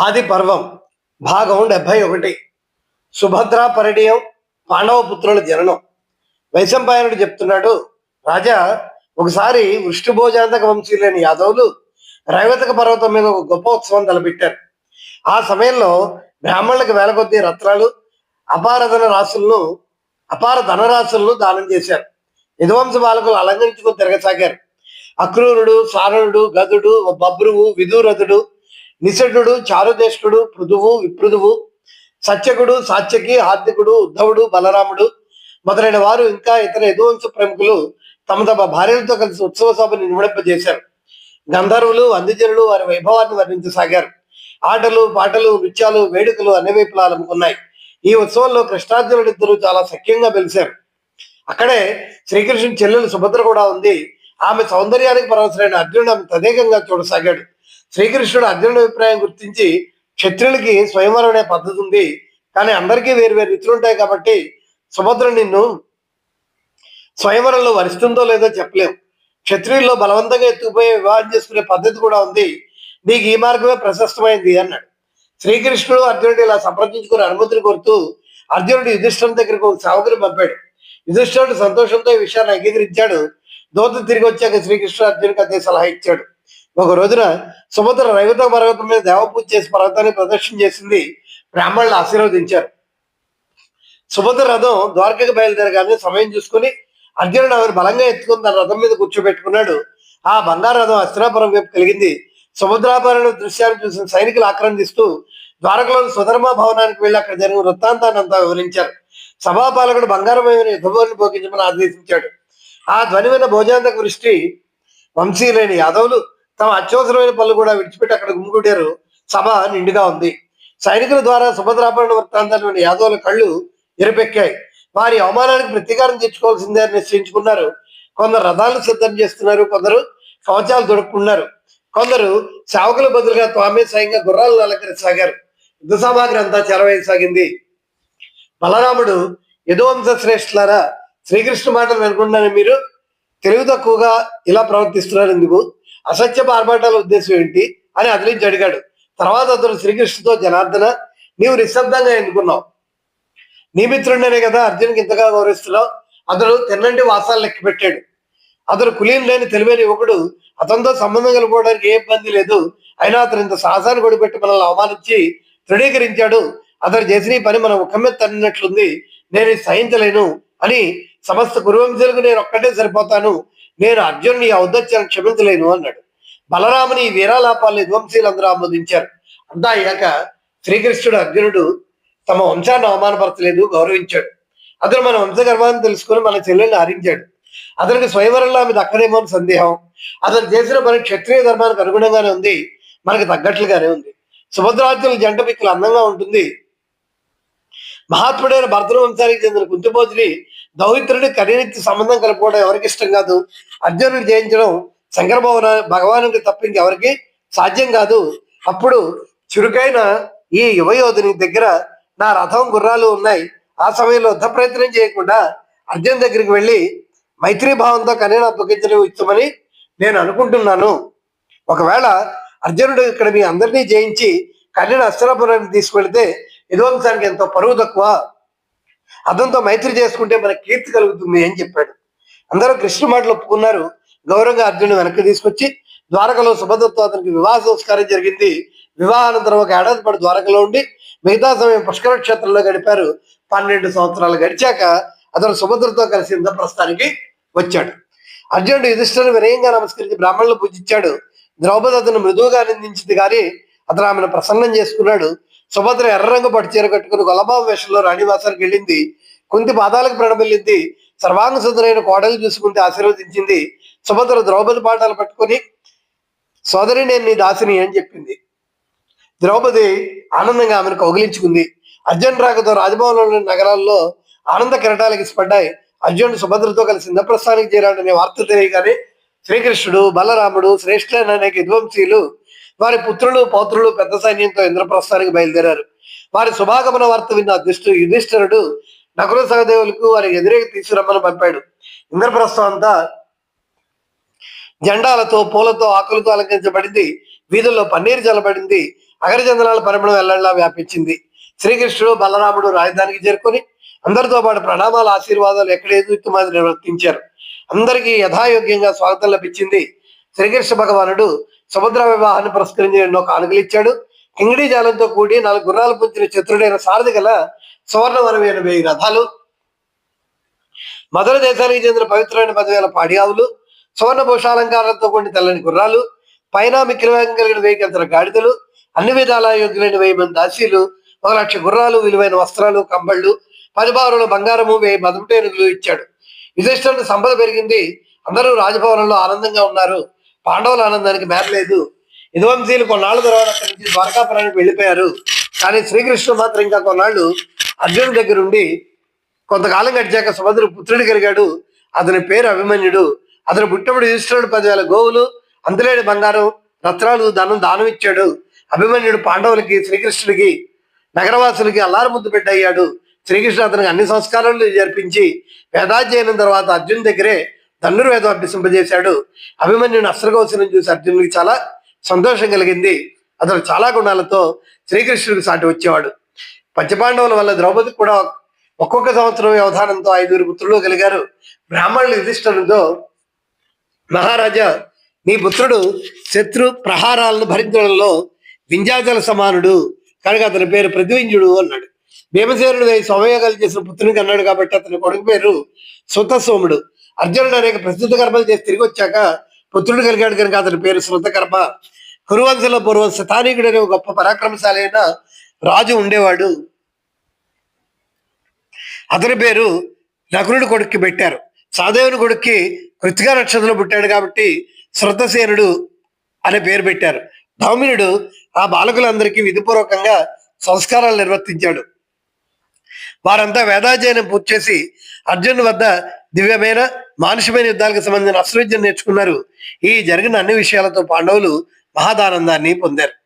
ఆది పర్వం భాగం డెబ్భై ఒకటి సుభద్రా పరిణయం పాండవపుత్రుల జననం. వైశంపాయనుడు చెప్తున్నాడు రాజా ఒకసారి వృష్టి భోజాంతక వంశీయులైన యాదవులు రైవతక పర్వతం మీద ఒక గొప్ప ఉత్సవం తలపెట్టారు. ఆ సమయంలో బ్రాహ్మణులకు వేల కొద్దీ రత్నాలు అపార ధన అపార ధనరాశులను దానం చేశారు. విధవంశ బాలకులు అలంకరించుకుని తిరగసాగారు. అక్రూరుడు సారణుడు గదుడు బబ్రువు విధురథుడు నిషఢుడు చారుదేష్టుడు పృథువు విప్రుధువు సత్యకుడు సాత్యకి హార్దికుడు ఉద్ధవుడు బలరాముడు మొదలైన వారు ఇంకా ఇతర యదువంశ ప్రముఖులు తమ తమ భార్యలతో కలిసి ఉత్సవ సభను నిర్వహింపజేశారు. గంధర్వులు అందుజనులు వారి వైభవాన్ని వర్ణించసాగారు. ఆటలు పాటలు నృత్యాలు వేడుకలు అన్ని వైపులా అలుముకున్నాయి ఈ ఉత్సవంలో కృష్ణార్జునుడు ఇద్దరు చాలా సఖ్యంగా పిలిచారు అక్కడే శ్రీకృష్ణుని చెల్లెలు సుభద్ర కూడా ఉంది. ఆమె సౌందర్యానికి పరవసరైన అర్జునుడు ఆమె తదేకంగా చూడసాగాడు. శ్రీకృష్ణుడు అర్జునుడి అభిప్రాయం గుర్తించి క్షత్రియులకి స్వయంవరం అనే పద్ధతి ఉంది. కానీ అందరికీ వేరు వేరు రుచులు ఉంటాయి కాబట్టి సుభద్ర నిన్ను స్వయంవరంలో వరిస్తుందో లేదో చెప్పలేం. క్షత్రియుల్లో బలవంతంగా ఎత్తుకుపోయి వివాహం చేసుకునే పద్ధతి కూడా ఉంది. నీకు ఈ మార్గమే ప్రశస్తమైంది అన్నాడు. శ్రీకృష్ణుడు అర్జునుడు ఇలా సంప్రదించుకుని అనుమతిని కోరుతూ అర్జునుడు యుధిష్ఠం దగ్గరకు ఒక సావుకుని పంపాడు. యుధిష్ఠుడు సంతోషంతో ఈ విషయాన్ని అంగీకరించాడు. దోత తిరిగి వచ్చాక శ్రీకృష్ణుడు అర్జునుడికి అదే సలహా ఇచ్చాడు. ఒక రోజున సుభద్ర రైవత పర్వతం మీద దేవపూజ చేసి పర్వతాన్ని ప్రదర్శన చేసింది బ్రాహ్మణులు ఆశీర్వదించారు. సుభద్ర రథం ద్వారకకి బయలుదేరగానే సమయం చూసుకుని అర్జునుడు ఆవిడ బలంగా ఎత్తుకుని తన రథం మీద కూర్చోబెట్టుకున్నాడు. ఆ బంగారు రథం అస్త్రాపురం వైపు కలిగింది. సుభద్రాపరణ దృశ్యాన్ని చూసిన సైనికులు ఆక్రందిస్తూ ద్వారకలోని సుధర్మ భవనానికి వెళ్ళి అక్కడ జరిగిన వృత్తాంతాన్ని అంతా వివరించారు. సభాపాలకుడు బంగారమైన యుద్ధభూమిని పోగించమని ఆదేశించాడు. ఆ ధ్వని విన్న భోజాంతక వృష్టి వంశీయులైన యాదవులు తమ అత్యవసరమైన పనులు కూడా విడిచిపెట్టి అక్కడ గుమ్ముకుంటారు సభ నిండుగా ఉంది. సైనికుల ద్వారా సుభద్రాపరణ వృత్తాంతాన్ని యాదవుల కళ్ళు ఎరుపెక్కాయి వారి అవమానానికి ప్రతీకారం తెచ్చుకోవాల్సిందే అని నిశ్చయించుకున్నారు. కొందరు రథాలను సిద్ధం చేస్తున్నారు. కొందరు కవచాలు దొరుకుతున్నారు. కొందరు సేవకుల బదులుగా తామే స్వయంగా గుర్రాలను అలంకరించసాగారు. యుద్ధ సామాగ్రి అంతా చెరవేయసాగింది. బలరాముడు యదువంశ శ్రేష్ఠులారా శ్రీకృష్ణ మాటలు వినకుండానే మీరు? తెలివి తక్కువగా ఇలా ప్రవర్తిస్తున్నారు ఎందుకు? అసత్య ఆర్భాటాల ఉద్దేశం ఏంటి అని అదిలించి అడిగాడు. తర్వాత అతను శ్రీకృష్ణుతో జనార్దన నీవు నిశ్శబ్దంగా ఎన్నుకున్నావు నీ మిత్రుడినే కదా అర్జునికి ఇంతగా గౌరవిస్తున్నావు? అతడు తిన్నంటి వాసాలు లెక్క పెట్టాడు. అతడు కులీన్ లేని తెలివైన యువకుడు. అతనితో సంబంధం కలుపుకోవడానికి ఏ ఇబ్బంది లేదు. అయినా అతను ఇంత సాహసాన్ని కొడిపెట్టి మనల్ని అవమానించి తృణీకరించాడు. అతను చేసిన ఈ పని మన ముఖం మీద తన్నినట్లుంది. నేను సహించలేను అని సమస్త కురువంశులకు నేను ఒక్కటే సరిపోతాను. నేను అర్జునుని ఔదత్యాన్ని క్షమించలేను అన్నాడు. బలరాముని వీరాలాపాలని వీరాలాపాలను విధ్వంసీలందరూ ఆమోదించారు. అంతా అయ్యాక శ్రీకృష్ణుడు అర్జునుడు తమ వంశాన్ని అవమానపరచలేదు గౌరవించాడు. అతను మన వంశ గర్వాన్ని తెలుసుకుని మన చెల్లెల్ని హరించాడు అతనికి స్వయంవరంలో ఆమె దక్కదేమో అని సందేహం. అతను చేసిన పని క్షత్రియ ధర్మానికి అనుగుణంగానే ఉంది మనకి తగ్గట్లుగానే ఉంది. సుభద్రార్జునుల జంట పిక్కలు అందంగా ఉంటుంది మహాత్ముడైన భర్తృ వంశానికి చెందిన కుంతిపోతుని దౌహిత్రుడి కరీనిత్తి సంబంధం కలుపుకోవడం ఎవరికి ఇష్టం కాదు. అర్జునుడు జయించడం శంకర భవన భగవానుడికి తప్ప ఇంకెవరికి సాధ్యం కాదు. అప్పుడు చురుకైన ఈ యువయోధుని దగ్గర నా రథం గుర్రాలు ఉన్నాయి. ఆ సమయంలో యుద్ధ ప్రయత్నం చేయకుండా అర్జున్ దగ్గరికి వెళ్ళి మైత్రీ భావంతో కనీన అప్పగించడం ఇస్తామని నేను అనుకుంటున్నాను. ఒకవేళ అర్జునుడు ఇక్కడ మీ అందరినీ జయించి కన్యను అస్త్రాపురానికి తీసుకెళ్తే యదువంశానికి ఎంతో పరువు తక్కువ. అతనితో మైత్రి చేసుకుంటే మనకు కీర్తి కలుగుతుంది అని చెప్పాడు. అందరూ కృష్ణ మాటలు ఒప్పుకున్నారు. గౌరవంగా అర్జునుడు వెనక్కి తీసుకొచ్చి ద్వారకలో సుభద్రతో అతనికి వివాహ సంస్కారం జరిగింది. వివాహానంతరం ఒక ఏడాది పాటు ద్వారకలో ఉండి మిగతా సమయం పుష్కర క్షేత్రంలో గడిపారు. పన్నెండు సంవత్సరాలు గడిచాక అతను సుభద్రతో కలిసి ఇంద్రప్రస్థానికి వచ్చాడు. అర్జునుడు యుధిష్ఠుని వినయంగా నమస్కరించి బ్రాహ్మణులు పూజించాడు. ద్రౌపది అతను మృదువుగా ఆనందించింది కానీ అతను ఆమెను ప్రసన్నం చేసుకున్నాడు. సుభద్ర ఎర్ర రంగు పట్టు చీర కట్టుకుని గొల్లబాబు వేషంలో రాణివాసానికి వెళ్ళింది. కుంతి పాదాలకు ప్రణమిల్లింది. సర్వాంగ సుందరైన కోడలు చూసుకుంటే ఆశీర్వదించింది. సుభద్ర ద్రౌపది పాఠాలు పట్టుకొని సోదరి నేను నీ దాసిని అని చెప్పింది. ద్రౌపది ఆనందంగా ఆమెను కౌగిలించుకుంది. అర్జున్ రాకతో రాజభవనంలోని నగరాల్లో ఆనంద కిరటాలకి స్పడ్డాయి అర్జునుడు సుభద్రతో కలిసి ఇంద్రప్రస్థానికి చేరాడనే వార్త తెలియగానే శ్రీకృష్ణుడు బలరాముడు శ్రేష్ఠులైన అనేక విధ్వంసీలు వారి పుత్రులు పౌత్రులు పెద్ద సైన్యంతో ఇంద్రప్రస్థానికి బయలుదేరారు. వారి శుభాగమన వార్త విన్న దుష్టు యుధిష్ఠరుడు నకుల సహదేవులకు వారి ఎదురేకి తీసుకురమ్మని పంపాడు. ఇంద్రప్రస్థం అంతా జెండాలతో పూలతో ఆకులతో అలంకరించబడింది. వీధుల్లో పన్నీరు చల్లబడింది అగరచందనాల పరిమళం ఎల్లల్లా వ్యాపించింది. శ్రీకృష్ణుడు బలరాముడు రాజధానికి చేరుకొని అందరితో పాటు ప్రణామాల ఆశీర్వాదాలు ఎక్కడ ఎదుగుతున్నది నిర్వర్తించారు. అందరికీ యథాయోగ్యంగా స్వాగతం లభించింది. శ్రీకృష్ణ భగవానుడు సముద్ర వివాహాన్ని పురస్కరించి ఎన్నో కానుకలు ఇచ్చాడు. కింగిడి జాలంతో కూడి నాలుగు గుర్రాలు పుంచిన చతురుడైన సారథి గల సువర్ణవరమైన వెయ్యి రథాలు. మధుర దేశానికి చెందిన పవిత్రమైన పదివేల పాడి ఆవులు. సువర్ణ భూషాలంకారాలతో కూడిన తెల్లని గుర్రాలు. పైన మిక్కిలవేగం కలిగిన వెయ్యి కంతర గాడిదలు. అన్ని విధాల యోగ్యులైన వెయ్యి మంది దాసీలు. ఒక లక్ష గుర్రాలు విలువైన వస్త్రాలు కంబళ్ళు పది బారుల బంగారము వెయ్యి మదుపుటేనుగులు ఇచ్చాడు. యుధిష్ఠుడు సంపద పెరిగింది. అందరూ రాజభవనంలో ఆనందంగా ఉన్నారు. పాండవుల ఆనందానికి మేరలేదు యదువంశీలు కొన్నాళ్ళ తర్వాత అక్కడి నుంచి ద్వారకాపురానికి వెళ్ళిపోయారు. కానీ శ్రీకృష్ణుడు మాత్రం ఇంకా కొన్నాళ్ళు అర్జునుడి దగ్గర ఉండి కొంతకాలం గడిచాక సుభద్ర పుత్రుడు కలిగాడు. అతని పేరు అభిమన్యుడు. అతను పుట్టినప్పుడు యుధిష్ఠుడు పదివేల గోవులు అంతులేని బంగారం రత్నాలు ధనం దానం ఇచ్చాడు. అభిమన్యుడు పాండవులకి శ్రీకృష్ణుడికి నగరవాసులకి అల్లారు ముద్దు పెట్టయ్యాడు. అయ్యాడు శ్రీకృష్ణుడు అతనికి అన్ని సంస్కారాలు జరిపించి వేదాధ్యయనం తర్వాత అర్జున్ దగ్గరే ధనుర్వేదం అభ్యసింపజేశాడు. అభిమన్యుని అస్త్రకౌశలం చూసి అర్జునుడికి చాలా సంతోషం కలిగింది. అతను చాలా గుణాలతో శ్రీకృష్ణుడికి సాటి వచ్చేవాడు. పంచపాండవుల వల్ల ద్రౌపది కూడా ఒక్కొక్క సంవత్సరం వ్యవధానంతో ఐదుగురు పుత్రులు కలిగారు. బ్రాహ్మణులు యుధిష్ఠునితో మహారాజా నీ పుత్రుడు శత్రు ప్రహారాలను భరించడంలో వింజాజల సమానుడు. కనుక అతని పేరు ప్రతివింజుడు అన్నాడు. భీమసేనుడు సమయోగాలు చేసిన పుత్రునికి అన్నాడు కాబట్టి అతని కొడుకు పేరు సుతసోముడు. అర్జునుడు అనేక ప్రసిద్ధ కర్మలు చేసి తిరిగి వచ్చాక పుత్రుడు కలిగాడు కనుక అతని పేరు శృతకర్మ కురువంశంలో పూర్వం శతానీకుడు అనే గొప్ప పరాక్రమశాలి అయిన రాజు ఉండేవాడు. అతని పేరు నకులుడి కొడుక్కి పెట్టారు. సాదేవుని కొడుక్కి కృతికా నక్షత్రంలో పుట్టాడు కాబట్టి శృతసేనుడు అనే పేరు పెట్టారు. భౌమినుడు ఆ బాలకులందరికీ విధిపూర్వకంగా సంస్కారాలు నిర్వర్తించాడు. వారంతా వేదాధ్యయనం పూర్తి చేసి అర్జున్ వద్ద దివ్యమైన మానుషమైన యుద్ధాలకు సంబంధించిన అస్త్రవిద్యను నేర్చుకున్నారు. ఈ జరిగిన అన్ని విషయాలతో పాండవులు మహదానందాన్ని పొందారు.